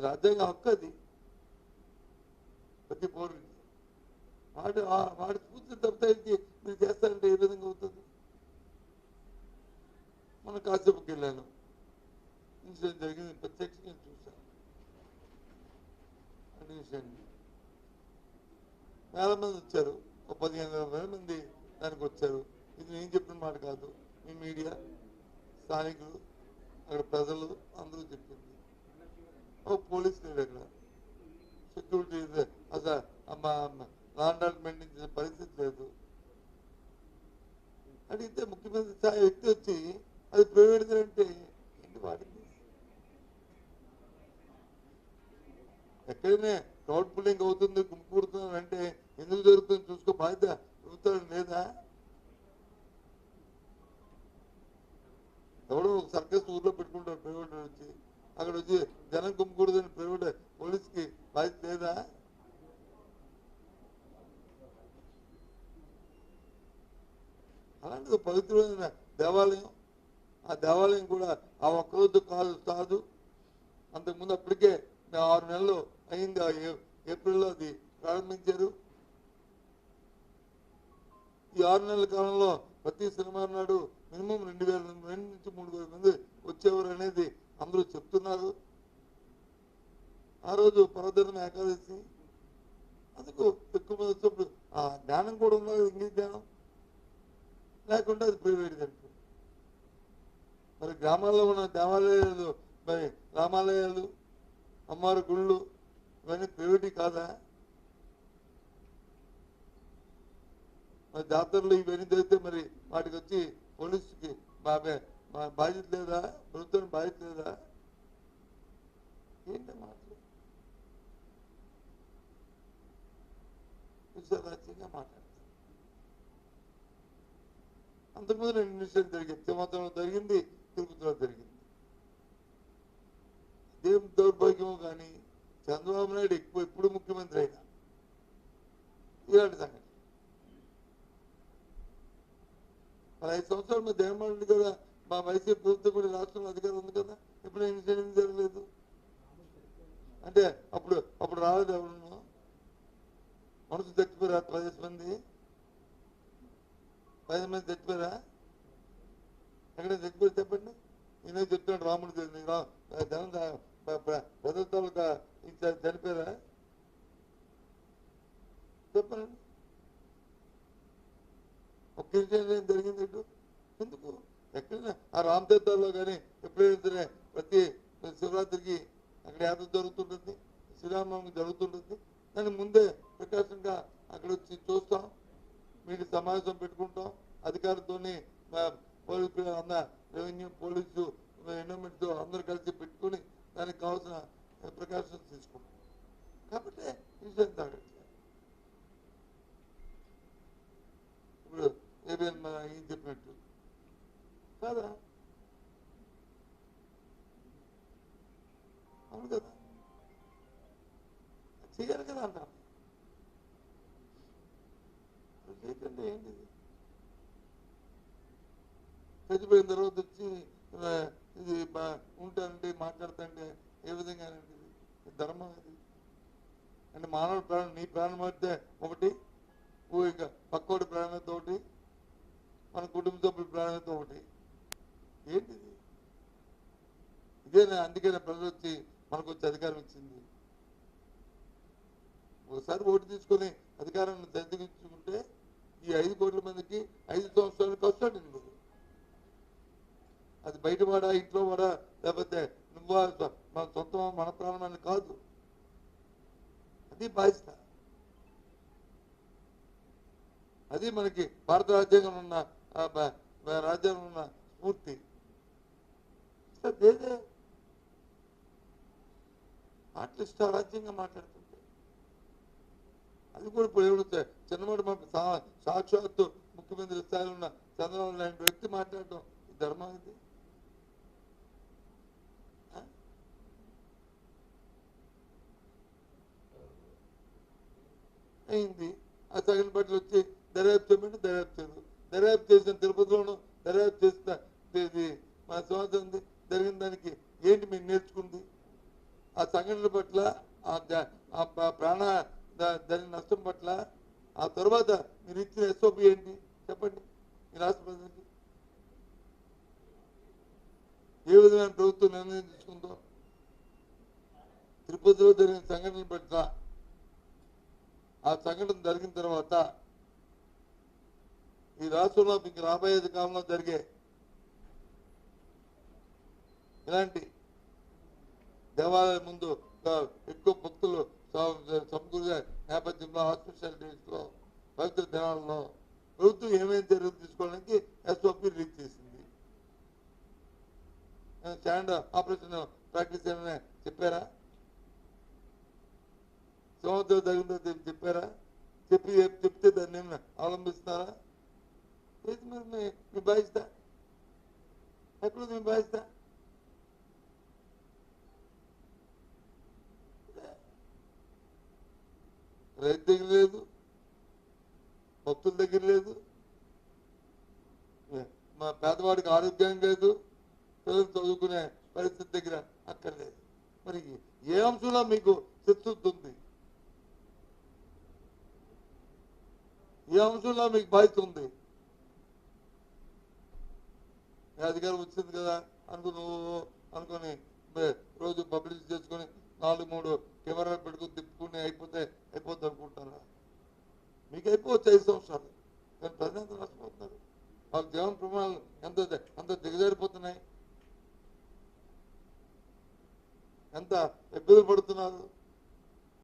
రాజ్యాంగ హక్కు అది. ప్రతి పౌరుడికి వాడు ఆ- వాడి స్ఫూర్తి తప్పితే మీరు చేస్తారంటే ఏ విధంగా అవుతుంది? మనం కాసేపుకి వెళ్ళాను. ఇన్సిడెంట్ జరిగింది. ప్రత్యక్షంగా చూశాను. అన్ని విషయాన్ని వేల మంది వచ్చారు. ఒక పదిహేను వేల మంది దానికి వచ్చారు. ఇది నేను చెప్పిన మాట కాదు. మీ మీడియా స్థానికులు అక్కడ ప్రజలు అందరూ చెప్పింది. పోలీస్ లేడు అక్కడ. సెక్యూరిటీ అసలు లాండర్ మెయింటైన్ పరిస్థితి లేదు. అడిగితే ముఖ్యమంత్రి స్థాయి వ్యక్తి వచ్చి అది ప్రైవేట్ అంటే ఏంటి వాడింది? ఎక్కడైనా క్రౌడ్ పుల్లింగ్ అవుతుంది గుంపుడుతుంది అంటే ఎందుకు జరుగుతుంది చూసుకో బాధ్యత ప్రభుత్వం లేదా? ఎవడో ఒక సర్కస్ ఊర్లో పెట్టుకుంటారు ప్రైవేట్ వచ్చి. అక్కడ వచ్చి జనం గుమ్మకూడదని ప్రైవేట్ పోలీస్కి బాధ్యత లేదా? అలాంటి పవిత్రమైన దేవాలయం. ఆ దేవాలయం కూడా ఆ ఒక్కరోజు కాదు కాదు. అంతకుముందు అప్పటికే ఆరు నెలలు అయింది ఏప్రిల్లో అది ప్రారంభించారు. ఈ ఆరు నెలల కాలంలో ప్రతి శనివారం నాడు మినిమం రెండు వేల రెండు నుంచి మూడు వేల మంది వచ్చేవారు అనేది అందరూ చెప్తున్నారు. ఆ రోజు పరధర్మ ఏకాదశి. అందుకు ఎక్కువ మంది వచ్చినప్పుడు ఆ జ్ఞానం కూడా ఉన్నది ఇంగ్లీష్ జ్ఞానం లేకుంటే అది ప్రైవేట్ అంటారు మరి గ్రామాల్లో ఉన్న దేవాలయాలు మరి రామాలయాలు అమ్మారు గుళ్ళు ఇవన్నీ ప్రైవేట్ కాదా? మరి జాతరలు ఇవన్నీ జరిగితే మరి వాటికి వచ్చి పోలీసుకి బాబే మా బాధ్యత లేదా? ప్రభుత్వం బాధ్యత లేదా? ఏంటి మాటలు? విశ్వరాజ్యంగా మాట్లాడతారు. అంతకుముందు రెండు నిమిషాలు జరిగింది. తిమ్మతంలో జరిగింది తిరుపతిలో జరిగింది. ఇదేం దౌర్భాగ్యమో కానీ చంద్రబాబు నాయుడు ఎక్కువ ఎప్పుడు ముఖ్యమంత్రి అయినా. ఇలాంటి సంగతి మరి ఐదు సంవత్సరాలు మా జగన్మోహన్ మా వైసీపీ ప్రభుత్వం కూడా రాష్ట్రంలో అధికారం ఉంది కదా? ఎప్పుడు ఇన్సిడెంట్ జరగలేదు? అంటే అప్పుడు అప్పుడు రాలేదు ఎవరు మనసు చచ్చిపోయారా పదిహేను మంది. పదిహేను మంది చచ్చిపోయారా ఎక్కడ చచ్చిపోయి చెప్పండి? నేను చెప్తున్నాడు రాముడు తెలియదు. ప్రభుత్వాలు చనిపోయారా? చెప్పండి. ఒక ఇన్సిడెంట్ జరిగింది ఇటు? ఎందుకు? ఎక్కడ ఆ రామ్ తీర్థాల్లో కానీ ఎప్పుడైతే ప్రతి శివరాత్రికి అక్కడ యాత్ర జరుగుతుంటుంది శ్రీరామనవమి జరుగుతుంటుంది. దాని ముందే ప్రకాశంగా అక్కడ వచ్చి చూస్తాం మీరు సమావేశం పెట్టుకుంటాం. అధికారులతో పోలీసు అన్న రెవెన్యూ పోలీసు ఎన్నోమెంట్తో అందరూ కలిసి పెట్టుకుని దానికి కావాల్సిన ప్రకాశం తీసుకుంటాం. కాబట్టి ఇన్సూరెన్స్ తాగట్లేదు ఇప్పుడు ఏబిఎన్ ఏం చెప్పినట్టు? కాదా? అవును కదా? చేయాలి కదా అన్నా? అది ఏంటిది? చచ్చిపోయిన తర్వాత వచ్చి ఇది ఉంటానండి మాట్లాడతాండి ఏ విధంగా ఇది ధర్మం అది. అంటే మానవ ప్రాణం నీ ప్రాణం అయితే ఒకటి ఇంకా పక్కోటి పక్కోడి ప్రాణంతో ఒకటి మన కుటుంబ సభ్యుల ప్రాణంతో ఒకటి. ఏంటిది? ఇదేనా అందుకనే ప్రజలు వచ్చి మనకు వచ్చి అధికారం ఇచ్చింది. ఒకసారి ఓటు తీసుకొని అధికారాన్ని దగ్గరించుకుంటే ఈ ఐదు కోట్ల మందికి ఐదు సంవత్సరాలు కష్టాడు నువ్వు అది బయట వాడా ఇంట్లో వాడా లేకపోతే నువ్వు మన సొంత మన ప్రాణాన్ని కాదు. అది బాధ్యత. అది మనకి భారత రాజ్యాంగం ఉన్న ఆ రాజ్యాంగం ఉన్న స్ఫూర్తి. దేదే ఆర్టిస్ట్ రాజ్యంగా మాట్లాడుతుంటే. అది కూడా ఇప్పుడు ఎవరు సాక్షాత్తు ముఖ్యమంత్రి స్థాయిలో ఉన్న చంద్రబాబు నాయుడు వ్యక్తి మాట్లాడటం ధర్మం ఇది? అయింది ఆ సగం బట్టలు వచ్చి దర్యాప్తు చేయమంటే దర్యాప్తు చేయదు. దర్యాప్తు చేసిన తిరుపతిలోను దర్యాప్తు చేసిన మా సంవత్సరం ఉంది. జరిగిన దానికి ఏంటి మీరు నేర్చుకుంది? ఆ సంఘటన పట్ల ఆ ఆ ప్రాణ దాని జరిగిన నష్టం పట్ల ఆ తర్వాత మీరు ఇచ్చిన ఎస్ఓపి ఏంటి? చెప్పండి. ఈ రాష్ట్ర ప్రజలకి. ఏ విధమైన ప్రభుత్వం నిర్ణయం తీసుకుందో తిరుపతిలో జరిగిన సంఘటన పట్ల ఆ సంఘటన జరిగిన తర్వాత ఈ రాష్ట్రంలో మీకు రాబోయే కాలంలో జరిగే ఇలాంటి దేవాలయం ముందు ఎక్కువ భక్తులు సమ- నేపథ్యంలో హాస్పిటాలిటీస్లో పవిత్ర దినాల్లో ప్రభుత్వం ఏమేమి చర్యలు తీసుకోవడానికి ఎస్ఓపి రిలీజ్ చేసింది. స్టాండ్ ఆపరేషన్ ప్రాక్టీస్ ఏమైనా చెప్పారా? సంవత్సరం తగిన చెప్పారా? చెప్పి చెప్తే దాన్ని ఏమైనా అవలంబిస్తున్నారా ఏది మరి మీ మీ బాధ్యత. ఎక్కడ మీ బాధ్యత? రైతు దగ్గర లేదు భక్తుల దగ్గర లేదు మా పేదవాడికి ఆరోగ్యం లేదు పిల్లలు చదువుకునే పరిస్థితి దగ్గర అక్కర్లేదు. మరి ఏ అంశంలో మీకు చిత్తశుద్ధి ఉంది? ఏ అంశంలో మీకు బాధ్యత ఉంది? అధికారం వచ్చింది కదా అనుకుని నువ్వు అనుకొని రోజు పబ్లిసిటీ చేసుకొని నాలుగు మూడు కెమెరాలు పెట్టుకుని తిప్పుకుని అయిపోతే అయిపోద్ది అనుకుంటారా? మీకు అయిపోవచ్చు ఐదు సంవత్సరాలు. కానీ ప్రజలు నష్టపోతున్నారు? వాళ్ళ జీవన ప్రమాణాలు ఎంత ఎంత దిగజారిపోతున్నాయి? ఎంత ఇబ్బందులు పడుతున్నారు?